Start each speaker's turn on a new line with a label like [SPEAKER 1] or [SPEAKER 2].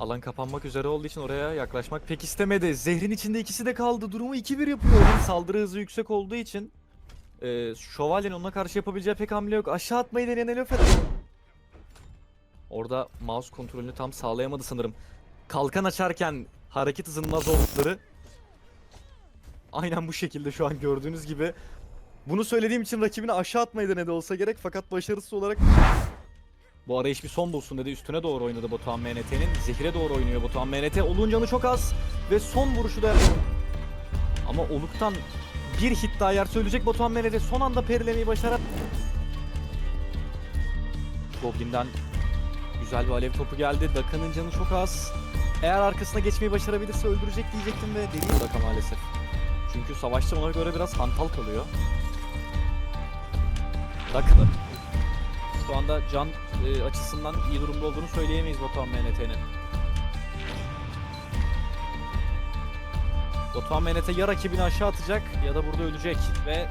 [SPEAKER 1] Alan kapanmak üzere olduğu için oraya yaklaşmak pek istemedi. Zehrin içinde ikisi de kaldı. Durumu 2-1 yapıyor. Onun saldırı hızı yüksek olduğu için e, Şövalye'nin ona karşı yapabileceği pek hamle yok. Aşağı atmayı deneyen Elofet. Orada mouse kontrolünü tam sağlayamadı sanırım. Kalkan açarken hareket hızının az oldukları aynen bu şekilde şu an gördüğünüz gibi. Bunu söylediğim için rakibini aşağı atmayı denedi olsa gerek fakat başarısız olarak bu arayış bir son bulsun dedi. Üstüne doğru oynadı Batuhan MNT'nin. Zehir'e doğru oynuyor Batuhan MNT. Olun canı çok az. Ve son vuruşu da ama Oluk'tan bir hit daha yer söyleyecek Batuhan MNT. Son anda perilemeyi başaran Goblin'den güzel bir alev topu geldi. Daka'nın canı çok az. Eğer arkasına geçmeyi başarabilirse öldürecek diyecektim ve değil Daka maalesef. Çünkü savaşta ona göre biraz hantal kalıyor. Daka anda can e, açısından iyi durumda olduğunu söyleyemeyiz Batuhan MNT'nin. Batuhan MNT ya rakibini aşağı atacak ya da burada ölecek ve